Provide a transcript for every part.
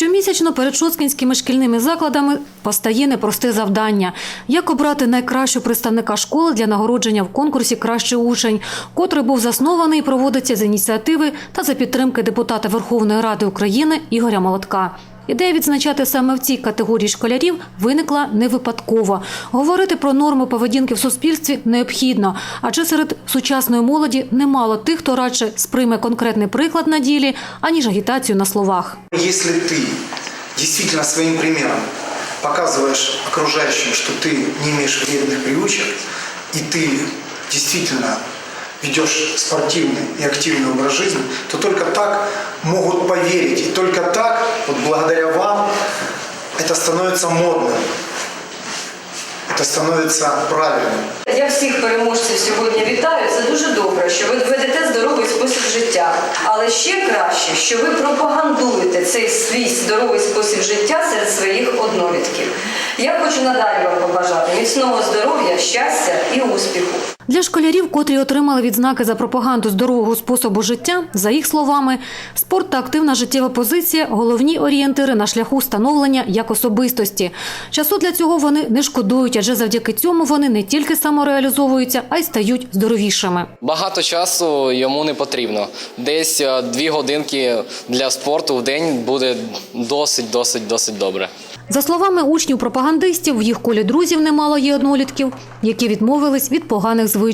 Щомісячно перед шоцкінськими шкільними закладами постає непросте завдання – як обрати найкращого представника школи для нагородження в конкурсі «Кращий учень», котрий був заснований і проводиться з ініціативи та за підтримки депутата Верховної Ради України Ігоря Молотка. Ідея відзначати саме в цій категорії школярів виникла не випадково. Говорити про норми поведінки в суспільстві необхідно, адже серед сучасної молоді немало тих, хто радше сприйме конкретний приклад на ділі, аніж агітацію на словах. Если ты действительно своим примером показываешь окружающим, что ты не имеешь вредных привычек, и ты действительно ведешь спортивный и активный образ жизни, то только так могут поверить. И только так, вот благодаря вам, это становится модным. Это становится правильным. Я всіх переможців сьогодні вітаю. Це дуже добре, що ви ведете здоровий спосіб життя. Але ще краще, що ви пропагандуєте цей свій здоровий спосіб життя серед своїх однолітків. Я хочу надалі вам побажати міцного здоров'я, щастя і успіху. для школярів, котрі отримали відзнаки за пропаганду здорового способу життя, за їх словами, спорт та активна життєва позиція – головні орієнтири на шляху становлення як особистості. Часу для цього вони не шкодують, адже завдяки цьому вони не тільки самореалізовуються, а й стають здоровішими. Багато часу йому не потрібно. Десь е, дві годинки для спорту в день буде досить, досить, досить добре. За словами учнів-пропагандистів, в їх колі друзів немало є однолітків, які відмовились від поганих звичок.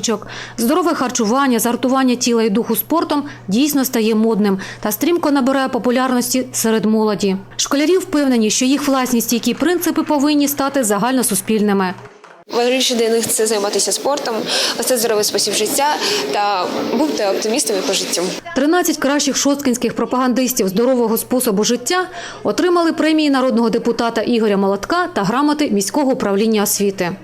Здорове харчування, зартування тіла і духу спортом дійсно стає модним та стрімко набирає популярності серед молоді. Школярі впевнені, що їх власні стійкі принципи повинні стати загальносуспільними. Важливіше для них це займатися спортом, вести здоровий спосіб життя та бути оптимістами по життю. 13 кращих шосткінських пропагандистів здорового способу життя отримали премії народного депутата Ігоря Молотка та грамоти міського управління освіти.